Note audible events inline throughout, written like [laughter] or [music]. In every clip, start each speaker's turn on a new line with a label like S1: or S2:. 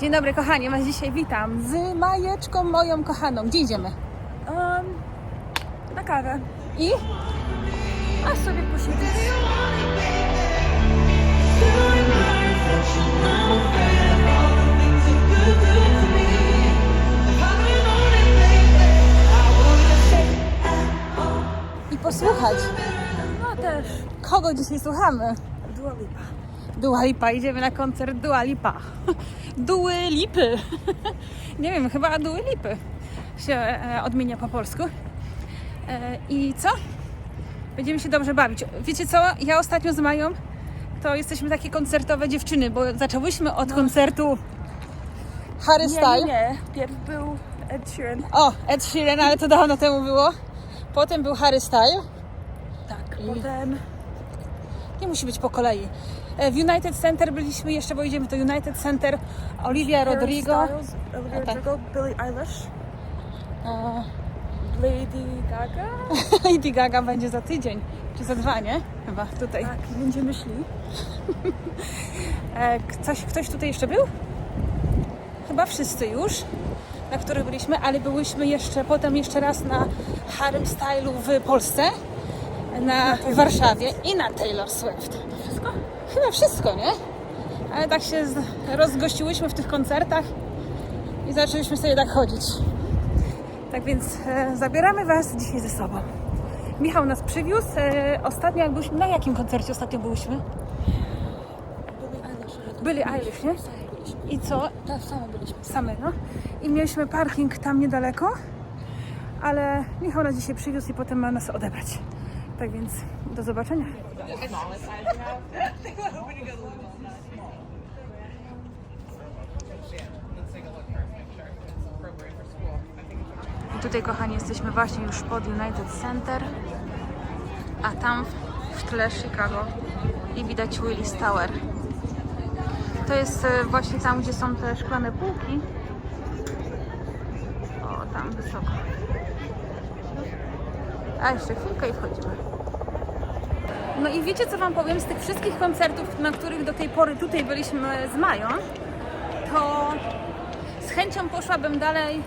S1: Dzień dobry kochani, Was dzisiaj witam z Majeczką moją kochaną. Gdzie idziemy?
S2: Um, na kawę.
S1: I?
S2: A sobie posiedzieć.
S1: I posłuchać.
S2: No też.
S1: Kogo dzisiaj słuchamy?
S2: Dua Lipa.
S1: Dua Lipa, idziemy na koncert Dua Lipa. Duły Lipy. [laughs] Nie wiem, chyba Duły Lipy się e, odmienia po polsku. E, I co? Będziemy się dobrze bawić. Wiecie co? Ja ostatnio z Mają to jesteśmy takie koncertowe dziewczyny, bo zaczęłyśmy od koncertu Harry
S2: Nie,
S1: Styles.
S2: nie, nie. Pierw był Ed Sheeran.
S1: O, Ed Sheeran, ale to dawno temu było. Potem był Harry Styles.
S2: Tak.
S1: I-
S2: Potem
S1: Nie musi być po kolei. E, W United Center byliśmy jeszcze, bo idziemy do United Center. Olivia Rodrigo.
S2: Styles, Olivia
S1: tak.
S2: Rodrigo, Billie Eilish,
S1: E,
S2: Lady Gaga. [laughs]
S1: Lady Gaga będzie za tydzień, czy za dwa, nie? Chyba tutaj.
S2: Tak, będziemy szli.
S1: E, Ktoś, ktoś tutaj jeszcze był? Chyba wszyscy już, na których byliśmy, ale byłyśmy jeszcze potem jeszcze raz na Harem Stylu w Polsce, na w Warszawie i na Taylor Swift.
S2: Wszystko?
S1: Chyba wszystko, nie? Ale tak się rozgościłyśmy w tych koncertach i zaczęliśmy sobie tak chodzić. Tak więc e, zabieramy Was dzisiaj ze sobą. Michał nas przywiózł. E, ostatnio jak byliśmy, na jakim koncercie ostatnio byliśmy? Byli Eilish, nie? I co?
S2: Tak, same byliśmy.
S1: Same, no. I mieliśmy parking tam niedaleko, ale Michał nas dzisiaj przywiózł i potem ma nas odebrać. Tak więc do zobaczenia. I tutaj, kochani, jesteśmy właśnie już pod United Center, a tam w tle Chicago i widać Willis Tower. To jest e, właśnie tam, gdzie są te szklane półki. O, tam wysoko. A jeszcze chwilkę i wchodzimy. No i wiecie co Wam powiem? Z tych wszystkich koncertów, na których do tej pory tutaj byliśmy z Mają, to z chęcią poszłabym dalej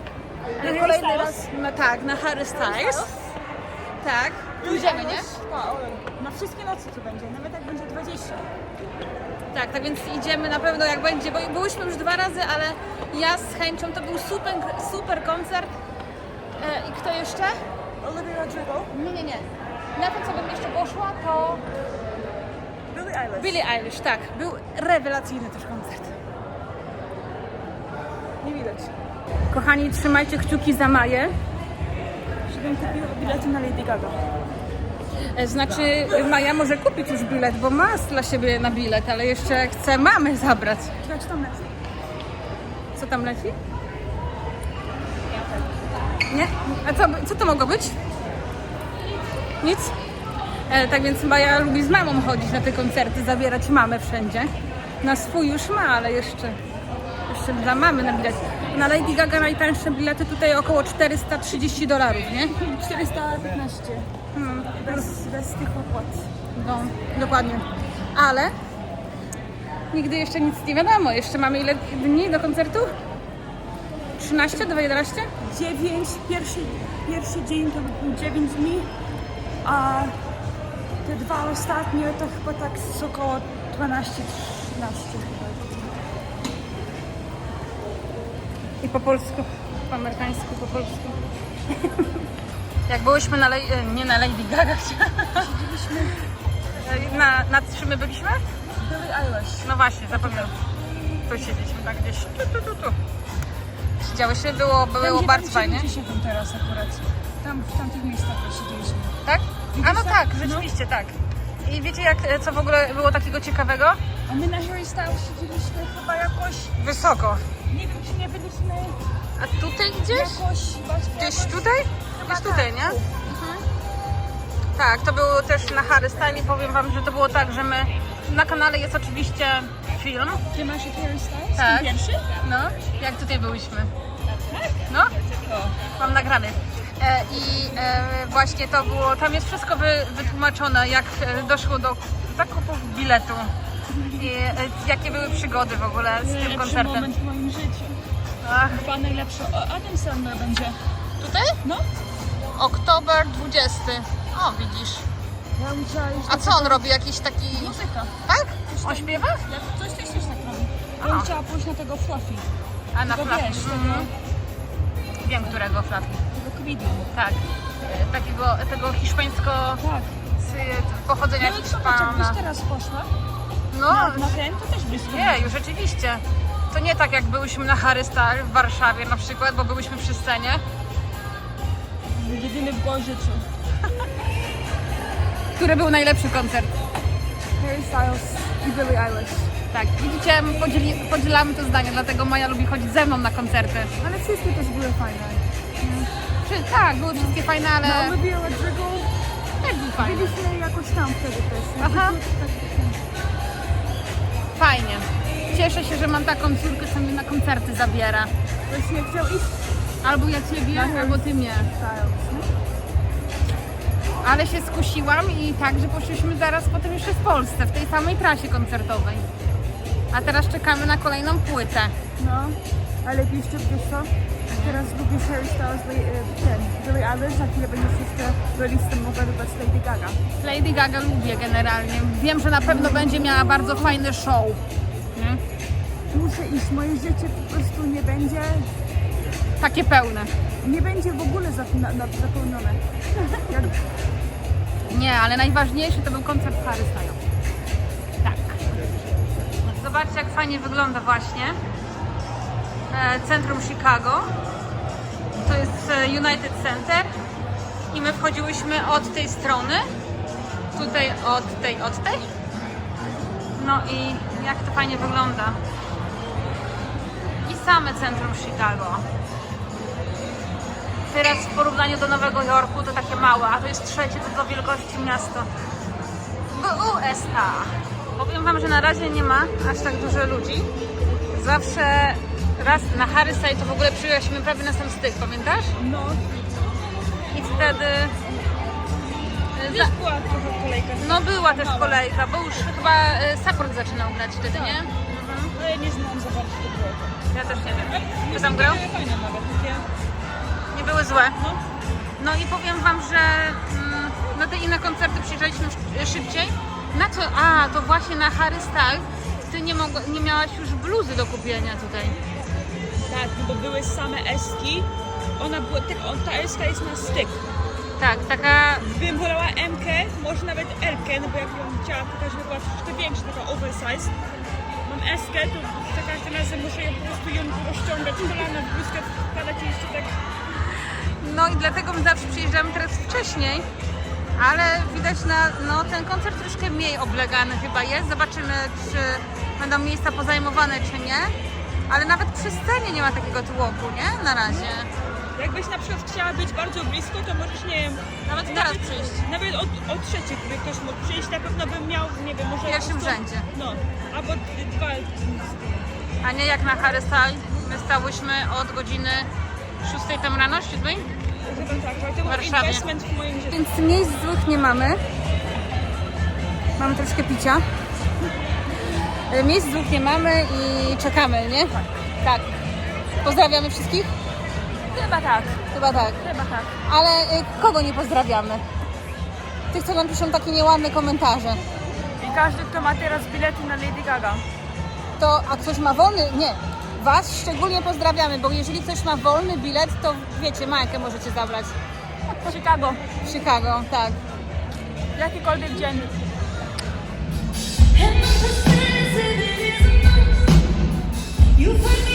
S1: na kolejny raz, na, tak, na Harry Styles. Tak, pójdziemy, nie?
S2: Na wszystkie nocy tu będzie, nawet jak będzie 20.
S1: Tak, tak więc idziemy na pewno jak będzie, bo byłyśmy już dwa razy, ale ja z chęcią, to był super, super koncert. E, I kto jeszcze?
S2: Olivia Rodrigo,
S1: Nie, nie, nie. Na to, co bym jeszcze poszła, to
S2: Billie Eilish.
S1: Billie Eilish, tak. Był rewelacyjny też koncert.
S2: Nie widać.
S1: Kochani, trzymajcie kciuki za Maję.
S2: Żebym kupiła bilety na Lady Gaga.
S1: E, Znaczy, Maja może kupić już bilet, bo ma dla siebie na bilet, ale jeszcze chce mamy zabrać.
S2: Czekaj, czy tam leci?
S1: Co tam leci? Nie? A co, co to mogło być? Nic? E, tak więc Maja lubi z mamą chodzić na te koncerty, zabierać mamę wszędzie. Na swój już ma, ale jeszcze, jeszcze dla mamy na bilet. Na Lady Gaga najtańsze bilety tutaj około 430 dolarów, nie?
S2: 415.
S1: Hmm,
S2: Bez, bez tych opłat.
S1: no, dokładnie. Ale nigdy jeszcze nic nie wiadomo. Jeszcze mamy ile dni do koncertu? 13 do 11?
S2: 9, pierwszy, pierwszy dzień to był 9 dni, a te dwa ostatnie to chyba tak z około 12-13 chyba.
S1: I po polsku, po amerykańsku, po polsku. Jak byłyśmy na, Lej- e, nie na Lady Gaga, [laughs]
S2: Siedzieliśmy
S1: na, na czym my byliśmy?
S2: Billie Eilish.
S1: No właśnie, zapomniałam. Tu siedzieliśmy, tak gdzieś, tu, tu, tu, tu. Siedziałyśmy, było, było
S2: Tam, gdzie
S1: bardzo
S2: tam
S1: fajnie.
S2: teraz akurat. Tam w tamtych miejscach siedzieliśmy.
S1: Tak? A no tak,
S2: tak?
S1: rzeczywiście tak. I wiecie jak, e, co w ogóle było takiego ciekawego?
S2: A my na Harry Styles siedzieliśmy chyba jakoś,
S1: Wysoko.
S2: nie wiem czy nie byliśmy
S1: A tutaj gdzieś?
S2: jakoś właśnie
S1: Gdzieś
S2: jakoś,
S1: tutaj? Gdzieś tutaj,
S2: tak,
S1: nie?
S2: tu.
S1: Tak, to było też na Harry Style i powiem wam, że to było tak, że my na kanale jest oczywiście film.
S2: Ty masz Harry Styles?
S1: Tak.
S2: Ten Pierwszy?
S1: No, jak tutaj byliśmy. No, mam nagrany. E, I e, właśnie to było, tam jest wszystko wy, wytłumaczone, jak e, doszło do zakupu biletu I jakie były przygody w ogóle z tym
S2: Najlepszy
S1: koncertem?
S2: moment w moim życiu.
S1: Ach,
S2: Chyba najlepszy. O, Adam Sandler będzie.
S1: tutaj?
S2: No.
S1: Oktober 20. O, widzisz.
S2: Ja musiałam iść
S1: A co on robi? Jakiś taki...
S2: Muzyka.
S1: Tak? On śpiewa?
S2: Jak coś też też tak robi. Ja bym chciała pójść na tego Fluffy.
S1: A na
S2: Tego
S1: Fluffy.
S2: wiesz, tego,
S1: Mhm. Wiem, którego Fluffy. Tak. E, Takiego tego hiszpańsko...
S2: Tak.
S1: z pochodzenia
S2: No
S1: Hiszpana.
S2: jakbyś teraz poszła
S1: No,
S2: na, na ten, to też blisko.
S1: nie, rzeczywiście. To nie tak jak byłyśmy na Harry Styles w Warszawie na przykład, bo byłyśmy przy scenie.
S2: Jedyny w Gorzycu. [laughs]
S1: Który był najlepszy koncert?
S2: Harry Styles i Billie Eilish.
S1: Tak, widzicie, podzieli, podzielamy to zdanie, dlatego Maja lubi chodzić ze mną na koncerty.
S2: Ale wszystkie też były fajne.
S1: Czy, tak, były wszystkie fajne, ale
S2: No, Olivia Rodrigo,
S1: też był fajny.
S2: byliśmy jakoś tam wtedy też.
S1: Aha.
S2: Tak,
S1: Fajnie. Cieszę się, że mam taką córkę, co mnie na koncerty zabiera.
S2: Właśnie chciał iść
S1: Albo ja ciebie,
S2: Harry
S1: albo ty mnie.
S2: Styles.
S1: Ale się skusiłam i tak, że poszliśmy zaraz potem jeszcze w Polsce, w tej samej trasie koncertowej. A teraz czekamy na kolejną płytę.
S2: No, ale jeszcze wiesz co? Teraz lubisz Harry Styles, ten, Billie Eilish, za chwilę będziesz jeszcze release mogła Lady Gaga.
S1: Lady Gaga lubię generalnie. Wiem, że na pewno będzie miała bardzo fajny show. Nie?
S2: Muszę iść, moje życie po prostu nie będzie,
S1: Takie pełne.
S2: nie będzie w ogóle zapełnione. [laughs] Jak,
S1: Nie, ale najważniejszy to był koncert Harry Styles. Tak. Zobaczcie, jak fajnie wygląda właśnie centrum Chicago. To jest e, United Center i my wchodziłyśmy od tej strony. Tutaj od tej, od tej. No i jak to fajnie wygląda. I same centrum Chicago. Teraz w porównaniu do Nowego Jorku to takie małe, a to jest trzecie co do wielkości miasto w USA. Powiem Wam, że na razie nie ma aż tak dużo ludzi. Zawsze raz na Harry Styles to w ogóle przyjechaliśmy prawie na sam styk, pamiętasz?
S2: no,
S1: I wtedy... e,
S2: też
S1: Za,
S2: była trochę kolejka.
S1: no była też kolejka, bo już chyba e, support zaczynał grać wtedy, nie? Mhm.
S2: Ale ja nie znam za bardzo tego.
S1: Ja też nie wiem. Kto tam grał?
S2: Fajne nawet, takie,
S1: Nie były złe.
S2: no.
S1: No i powiem Wam, że mm, na te inne koncerty przyjeżdżaliśmy sz- szybciej. Na co? A, to właśnie na Harry Styles. Ty nie, mogła, nie miałaś już bluzy do kupienia tutaj.
S2: Tak, bo były same eski. Ona była, tak, on, ta eska jest na styk.
S1: Tak, taka
S2: Bym wolała MK, może nawet L, no bo jak ją chciała pokazać, żeby była troszkę większa, taka oversize. Mam eskę, to za każdym razem muszę ją po prostu ją rozciągać kolana, w bluzkę wkładać i jeszcze tak.
S1: No i dlatego my zawsze przyjeżdżamy teraz wcześniej, ale widać na no, ten koncert troszkę mniej oblegany chyba jest. Zobaczymy, czy będą miejsca pozajmowane, czy nie. Ale nawet przy scenie nie ma takiego tłoku, nie? Na razie.
S2: Jakbyś na przykład chciała być bardzo blisko, to możesz, nie wiem,
S1: Nawet teraz przyjść.
S2: Nawet od, od trzeciej, gdyby ktoś mógł przyjść, na pewno bym miał, nie wiem, może...
S1: W pierwszym
S2: po prostu-
S1: rzędzie.
S2: No, albo dwa,
S1: A nie jak na Harry Styles. My stałyśmy od godziny 6 tam rano, 7?
S2: chyba tak, ale to był
S1: Warszawie.
S2: investment w moim życiu.
S1: Więc miejsc złych nie mamy. Mamy troszkę picia. E, Miejsc złych nie mamy i czekamy, nie? Tak. Pozdrawiamy wszystkich?
S2: Chyba tak,
S1: Chyba tak.
S2: chyba tak.
S1: Ale y, kogo nie pozdrawiamy? Tych, co nam piszą takie nieładne komentarze.
S2: I każdy, kto ma teraz bilety na Lady Gaga.
S1: To, a ktoś ma wolny? Nie. Was szczególnie pozdrawiamy, bo jeżeli ktoś ma wolny bilet, to wiecie, Majkę możecie zabrać.
S2: Chicago,
S1: Chicago, tak.
S2: jakikolwiek dzień.
S3: You
S4: put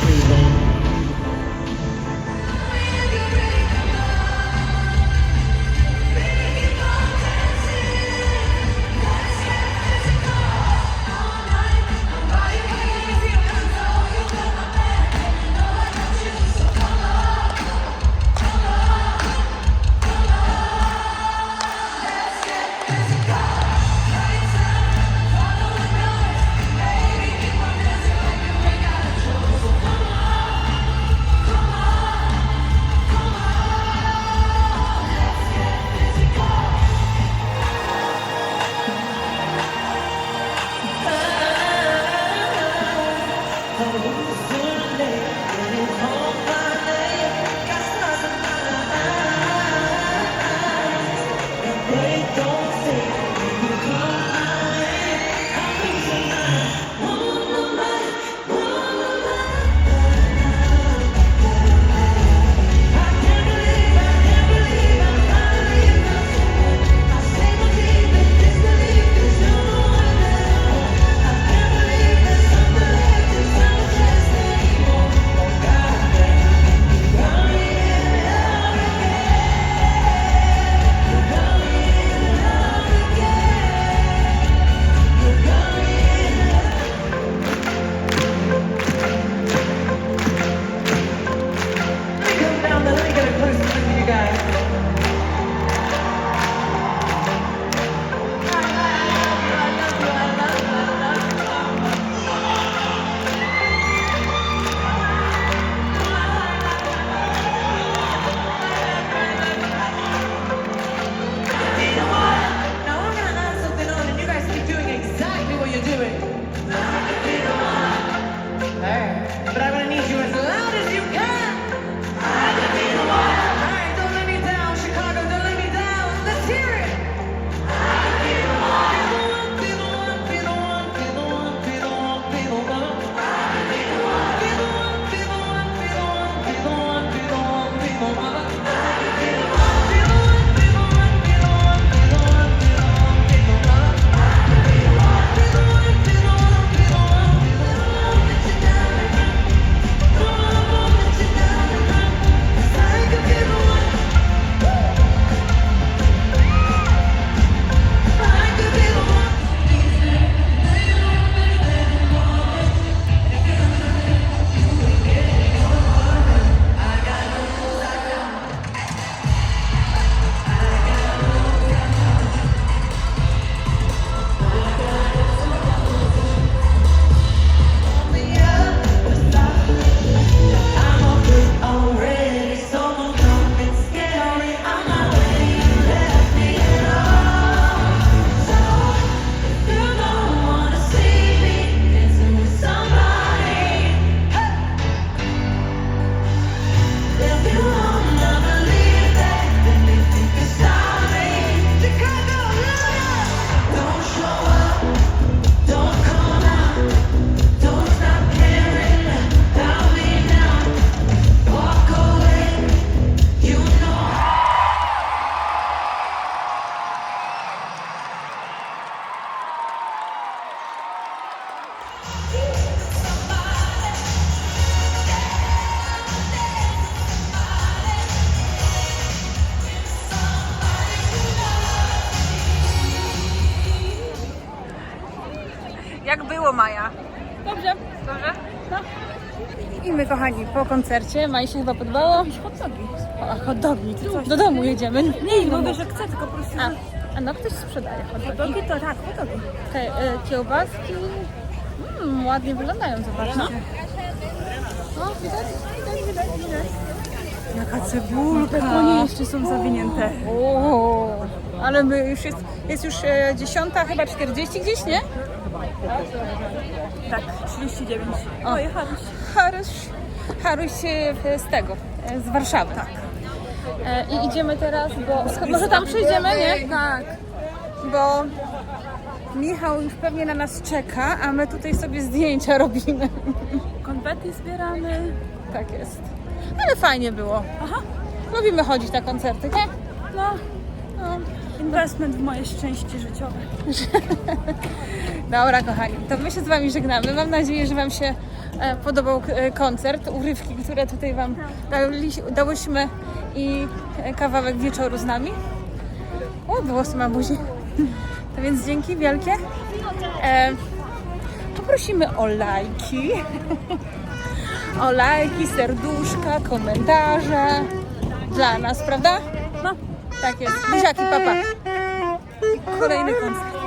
S4: freedom.
S1: Jak było, Maja?
S2: Dobrze.
S1: Dobrze? No. I my, kochani, po koncercie, Maj się chyba podobało?
S2: Hot dogi.
S1: A, hot dogi. Do domu jedziemy.
S2: Nie, nie mówię, że chcę, tylko po prostu...
S1: A, a no ktoś sprzedaje hot dogi.
S2: to tak, hot dogi.
S1: Okej, e, kiełbaski. Mm, ładnie wyglądają, zobaczcie. No, widać, widać, widać, widać.
S2: Jaka cebulka. Te konie jeszcze są zawinięte.
S1: O, ale my już jest, jest już e, dziesiąta, chyba 40 gdzieś, nie?
S2: Tak, 39.
S1: O.
S2: O, jechaliś.
S1: Haruś, Haruś e, z tego, e, z Warszawy. Tak. I idziemy teraz, bo może tam przejdziemy, nie? Tak. Bo Michał już pewnie na nas czeka, a my tutaj sobie zdjęcia robimy.
S2: Konfetti zbieramy.
S1: Tak jest. Ale fajnie było. Aha. Lubimy chodzić na koncerty, nie?
S2: No, Investment w moje szczęście życiowe. [laughs]
S1: Dobra, kochani, to my się z Wami żegnamy. Mam nadzieję, że Wam się e, podobał e, koncert, urywki, które tutaj Wam dali, dałyśmy i e, kawałek wieczoru z nami. O, włosy ma buzi. [laughs] To więc dzięki wielkie. E, poprosimy o lajki. [laughs] O lajki, serduszka, komentarze dla nas, prawda? Tak jest. Buziaki, papa. Kolejny koncert.